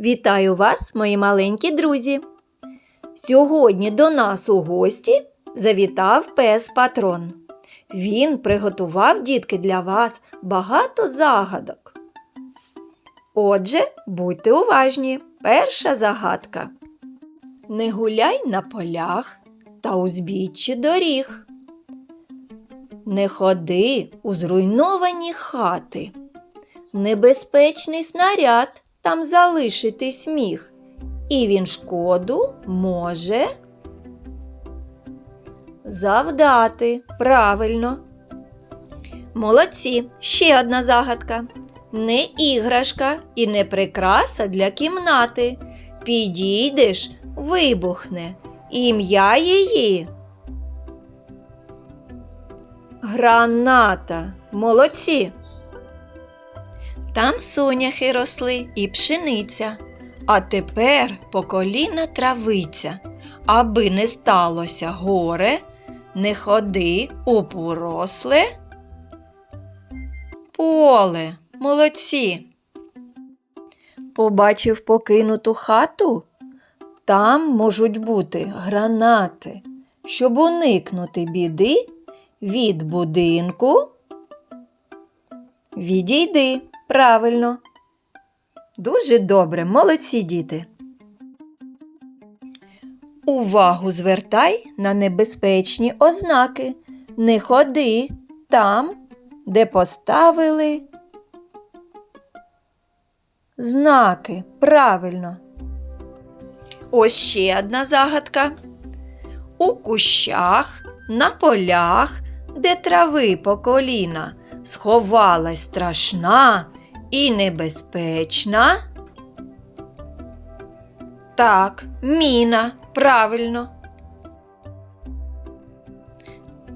Вітаю вас, мої маленькі друзі! Сьогодні до нас у гості завітав пес Патрон. Він приготував дітки для вас багато загадок. Отже, будьте уважні. Перша загадка. Не гуляй на полях та узбіччі доріг. Не ходи у зруйновані хати. Небезпечний снаряд там залишитись міг, і він шкоду може завдати. Правильно. Молодці. Ще одна загадка. Не іграшка і не прикраса для кімнати. Підійдеш, вибухне. Ім'я її. Граната. Молодці. Там соняхи росли і пшениця, а тепер по коліна травиця. Аби не сталося горе, не ходи у поросле. Поле, молодці. Побачив покинуту хату? Там можуть бути гранати, щоб уникнути біди від будинку. Відійди, правильно. Дуже добре, молодці діти. Увагу звертай на небезпечні ознаки. Не ходи там, де поставили знаки. Правильно. Ось ще одна загадка. У кущах, на полях, де трави по коліна, сховалась страшна і небезпечна. Так, міна, правильно.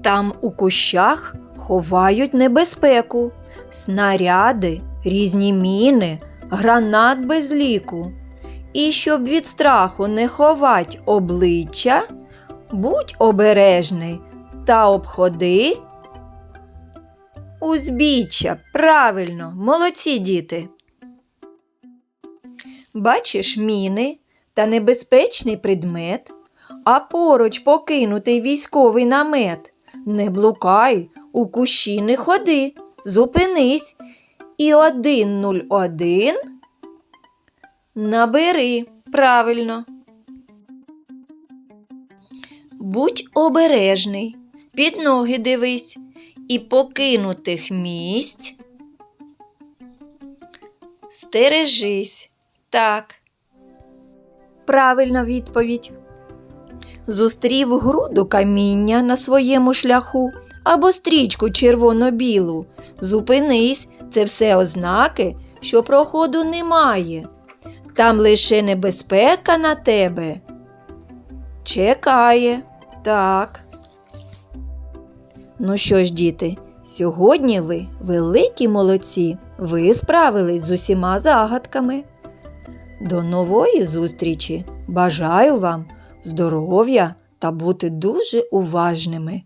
Там у кущах ховають небезпеку, снаряди, різні міни, гранат без ліку. І щоб від страху не ховать обличчя, будь обережний та обходи. Узбіччя, правильно, молодці діти. Бачиш міни та небезпечний предмет, а поруч покинутий військовий намет. Не блукай, у кущі не ходи, зупинись і 101 набери правильно. Будь обережний, під ноги дивись і покинутих місць. Стережись. Так. Правильна відповідь. Зустрів груду каміння на своєму шляху або стрічку червоно-білу. Зупинись, це все ознаки, що проходу немає. Там лише небезпека на тебе. Чекає. Так. Ну що ж, діти, сьогодні ви великі молодці. Ви справились з усіма загадками. До нової зустрічі! Бажаю вам здоров'я та бути дуже уважними.